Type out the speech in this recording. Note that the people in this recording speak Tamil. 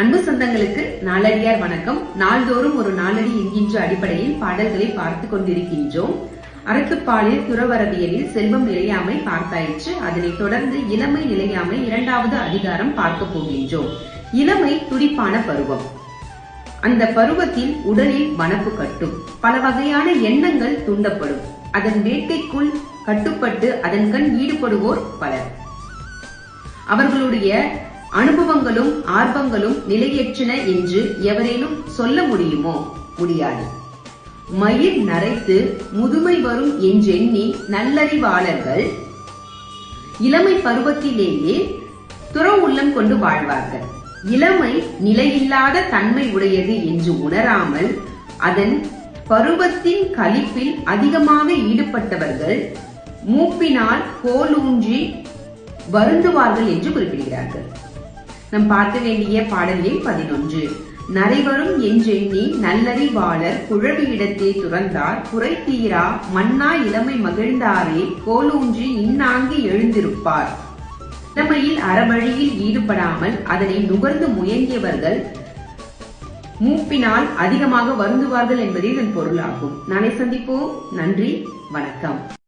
அன்பு சொந்தங்களுக்கு நாளடியார் வணக்கம். நாள்தோறும் ஒரு நாளடி என்கின்ற அடிப்படையில் பாடல்களை பார்த்து கொண்டிருக்கின்றோம். அறத்துப்பாலில் துறவரவியலில் செல்வம் நிலையாமை பார்த்தாயிற்று. அதனைத் தொடர்ந்து இளமை நிலையாமை இரண்டாவது அதிகாரம் பார்க்க போகின்றோம். இளமை துடிப்பான பருவம். அந்த பருவத்தில் உடலில் வனப்பு கட்டும். பல வகையான எண்ணங்கள் தூண்டப்படும். அதன் வேட்கைக்குள் கட்டுப்பட்டு அதன் கண் ஈடுபடுவோர் பலர். அவர்களுடைய அனுபவங்களும் ஆர்வங்களும் நிலையற்றன என்று எவரேனும் சொல்ல முடியுமோ? முடியாது. மயிர் நரைத்து முதுமை வரும் என்றெண்ணி நல்லறிவாளர்கள் இளமை பருவத்திலேயே துற உள்ளம் கொண்டு வாழ்வார்கள். இளமை நிலையில்லாத தன்மை உடையது என்று உணராமல் அதன் பருவத்தின் கழிப்பில் அதிகமாக ஈடுபட்டவர்கள் மூப்பினால் கோலூன்றி வருந்துவார்கள் என்று குறிப்பிடுகிறார்கள். நாம் பார்க்க வேண்டிய பாடலில் பதினொன்று. நரைவரும் என்றெண்ணி நல்லறிவாளர் குழவி இடத்தே துறந்தார் குறை தீரா மன்னா இளமை மகிழ்ந்தாரே கோலூன்றி இன்னாங்கி எழுந்திருப்பார். இளமையில் அறவழியில் ஈடுபடாமல் அதனை நுகர்ந்து முயங்கியவர்கள் மூப்பினால் அதிகமாக வருந்துவார்கள் என்பதே இதன் பொருளாகும். நாளை சந்திப்போம். நன்றி. வணக்கம்.